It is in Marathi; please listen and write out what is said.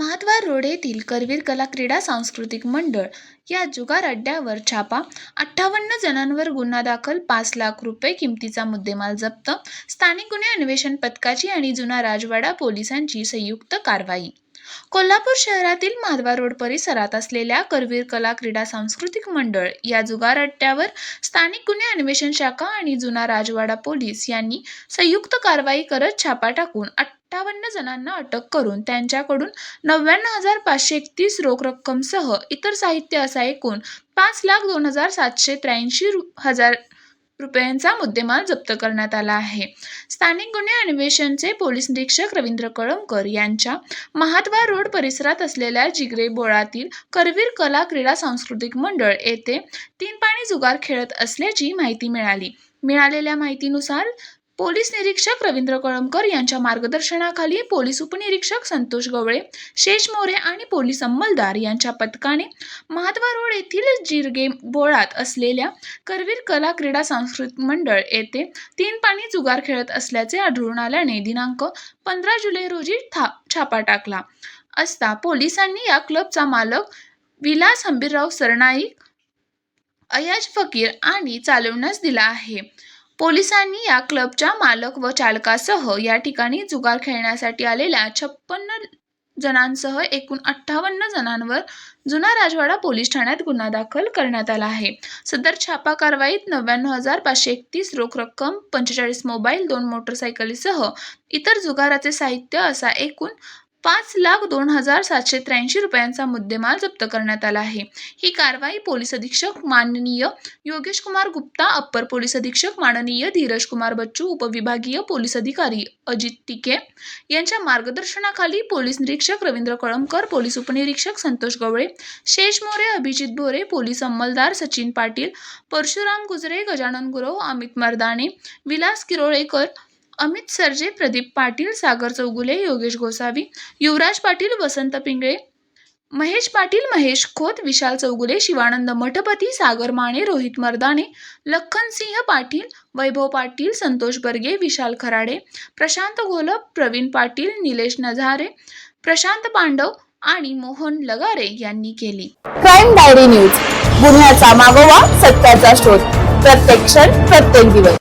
महाद्वार रोड येथील करवीर कला क्रीडा सांस्कृतिक मंडळ या जुगार अड्ड्यावर छापा. अठ्ठावन्न जणांवर गुन्हा दाखल पाच लाख रुपये किमतीचा मुद्देमाल जप्त. स्थानिक गुन्हे अन्वेषण पथकाची आणि जुना राजवाडा पोलिसांची संयुक्त कारवाई. कोल्हापूर शहरातील माधवा रोड परिसरात असलेल्या करवीर कला क्रीडा सांस्कृतिक मंडळ या जुगार अड्ड्यावर स्थानिक गुन्हे अन्वेषण शाखा आणि जुना राजवाडा पोलीस यांनी संयुक्त कारवाई करत छापा टाकून अठ्ठावन्न जणांना अटक करून त्यांच्याकडून नव्याण्णव हजार पाचशे एकतीस रोख रक्कमसह इतर साहित्य असा एकूण पाच लाख दोन हजार सातशे त्र्याऐंशी रु- हजार रुपयांचा मुद्देमाल जप्त करण्यात आला आहे. स्थानिक गुन्हे अन्वेषणचे पोलीस निरीक्षक रवींद्र कळमकर यांच्या महाद्वार रोड परिसरात असलेल्या जिगरे बोळातील करवीर कला क्रीडा सांस्कृतिक मंडळ येथे तीन पाणी जुगार खेळत असल्याची माहिती मिळाली. मिळालेल्या माहितीनुसार पोलीस निरीक्षक रवींद्र कळमकर यांच्या मार्गदर्शनाखाली पोलीस उपनिरीक्षक संतोष गवळे शेष मोरे आणि पोलीस अंमलदार यांच्या पथकाने महात्मा रोड येथील जिरगे बोळात असलेल्या करवीर कला क्रीडा सांस्कृतिक मंडळ येथे तीन पाणी जुगार खेळत असल्याचे आढळून आल्याने दिनांक पंधरा जुलै रोजी था छापा टाकला. असता पोलिसांनी या क्लबचा मालक विलास हंबीरराव सरनाईक अयाज फकीर आणि चालवण्यास दिला आहे. पोलिसांनी या क्लबच्या मालक व चालकासह या ठिकाणी जुगार खेळण्यासाठी आलेल्या छप्पन्न जणांसह एकूण अठ्ठावन्न जणांवर जुना राजवाडा पोलीस ठाण्यात गुन्हा दाखल करण्यात आला आहे. सदर छापा कारवाईत नव्याण्णव हजार पाचशे एकतीस रोख रक्कम पंचेचाळीस मोबाईल दोन मोटरसायकलीसह इतर जुगाराचे साहित्य असा एकूण पाच लाख दोन हजार सातशे त्र्याऐंशी रुपयांचा मुद्देमाल जप्त करण्यात आला आहे. ही कारवाई पोलीस अधीक्षक माननीय योगेश कुमार गुप्ता अप्पर पोलीस अधीक्षक माननीय धीरज कुमार बच्चू उपविभागीय पोलीस अधिकारी अजित टिके यांच्या मार्गदर्शनाखाली पोलीस निरीक्षक रवींद्र कळमकर पोलीस उपनिरीक्षक संतोष गवळे शेष मोरे अभिजित भोरे पोलीस अंमलदार सचिन पाटील परशुराम गुजरे गजानन गुरव अमित मर्दाणे विलास किरोळेकर अमित सरजे प्रदीप पाटील सागर चौगुले योगेश गोसावी युवराज पाटील वसंत पिंगळे महेश पाटील महेश खोत विशाल चौगुले शिवानंद मठपती सागर माने रोहित मर्दाने लखनसिंह पाटील वैभव पाटील संतोष बर्गे विशाल खराडे प्रशांत घोलप प्रवीण पाटील निलेश नझारे प्रशांत पांडव आणि मोहन लगारे यांनी केली. Crime diary news. गुन्ह्याचा मागोवा सत्याचा शोध. प्रत्येक क्षण प्रत्येक दिवस.